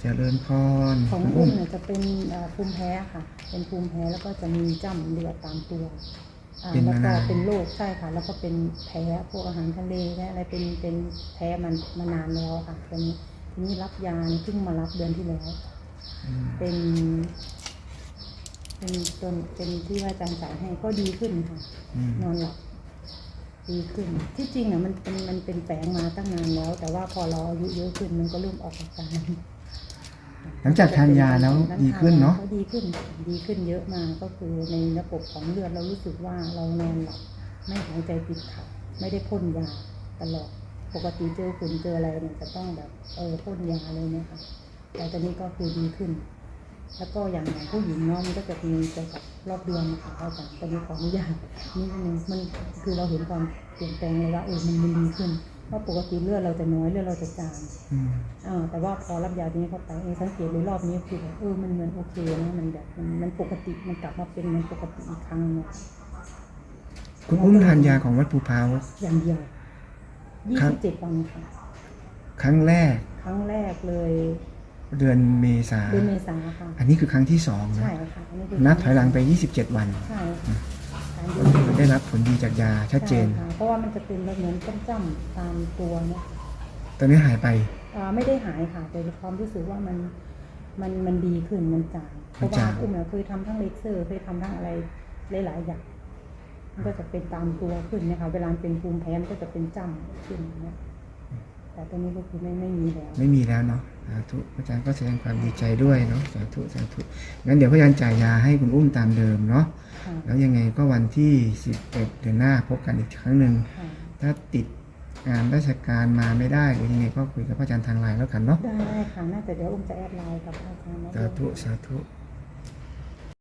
เจริญพรของคุณอุ้อุ้มมเนี่ยจะเป็นเอ่อภูมิแพ้ค่ะ เป็นภูมิแพ้แล้วก็จะมีจ้ำเลือดตามตัวอ่าเป็นแล้วมาก็นานเป็นโรคใช่ค่ะ แล้วก็เป็นแพ้พวกอาหารทะเลและอะไรเป็นเป็นแพ้มันมานานแล้วค่ะตอนนี้ทีนี้รับยานี่เพิ่งมารับเดือนที่แล้วอืมเป็น เป็นจนเป็นที่ว่าอาจารย์จ่ายให้ก็ดีขึ้นค่ะอืมนอนหลับดีขึ้น ที่จริงอะมันเป็นมันเป็นแฝงมาตั้งนานแล้ว แต่ว่าพอเราอายุเยอะขึ้นมันก็เริ่มออกอาการ หลังจากทานยาแล้วดีขึ้นเนาะก็ดีขึ้นดีขึ้นเยอะมากก็คือในระบบของเลือดเรารู้สึกว่าเรานอนหลับไม่หายใจติดขัดไม่ได้พ่นยาตลอดปกติเจอฝุ่นเจออะไรเนี่ยจะต้องแบบเออพ่นยาเลยเนี่ยค่ะแต่ตอนนี้ก็คือดีขึ้น แล้วก็อย่างของผู้หญิงเนาะมันก็จะมีเกี่ยวกับรอบเดือนนะคะอาจารย์ตอนนี้ขออนุญาตนี่นึงมันคือเราเห็นความเปลี่ยนแปลงเลยว่าเออมันมันดีขึ้น เพราะปกติเลือดเราจะน้อยเลือดเราจะจางอืมอ่าแต่ว่าพอรับยาตัวนี้เข้าไปเออสังเกตเลยรอบนี้คือแบบเออมันเหมือนโอเคนะมันแบบมันมันปกติมันกลับมาเป็นเหมันปกติอีกครั้งเนาะคุณอุ้มทานยาของวัดภูพร้าวอย่างเดียวยี่ครับสิบเจ็ดวันค่ะครั้งแรก ครั้งแรกเลย เดือนเมษาเดือนเมษาค่ะ อันนี้คือครั้งที่สองนะใช่ค่ะอันนี้คือนับถอยหลังไป27วันใช่ค่ะการก็ดูคือ ได้รับผลดีจากยาชัดเจนใช่ค่ะเพราะว่ามันจะเป็นแบบเหมือนจ้ำๆตามตัวเนี่ยตอนนี้หายไป อ่าไม่ได้หายค่ะ แต่ความรู้สึกว่ามันมันมันดีขึ้นมันจางเพมันราะว่าจาง อุ้มเนี่ยเคยทำทั้งเลเซอร์เคยทำทั้งอะไรหลายๆอย่างมันก็จะเป็นตามตัวขึ้นเนะคะเวลาเป็นภูมิแพ้มันก็จะเป็นจ้ำขึ้นเนี่ยแต่ตอนนี้ก็คือไม่ไม่มีแล้วไม่มีแล้วเนาะสาธุอาจารย์ก็แสดงความดีใจด้วยเนาะสาธุสาธุงั้นเดี๋ยวพระอาจารย์จ่ายยาให้คุณอุ้มตามเดิมเนาะค่ะ แล้วยังไงก็วันที่ 11 เดือนหน้าพบกันอีกครั้งหนึ่งค่ะถ้าติดงานราชการมาไม่ได้หรือยังไงก็คุยกับพระอาจารย์ทางไลน์แล้วกันเนาะได้ค่ะน่าจะเดี๋ยวอุ้มจะแอดไลน์กับอาจารย์นะสาธุสาธุ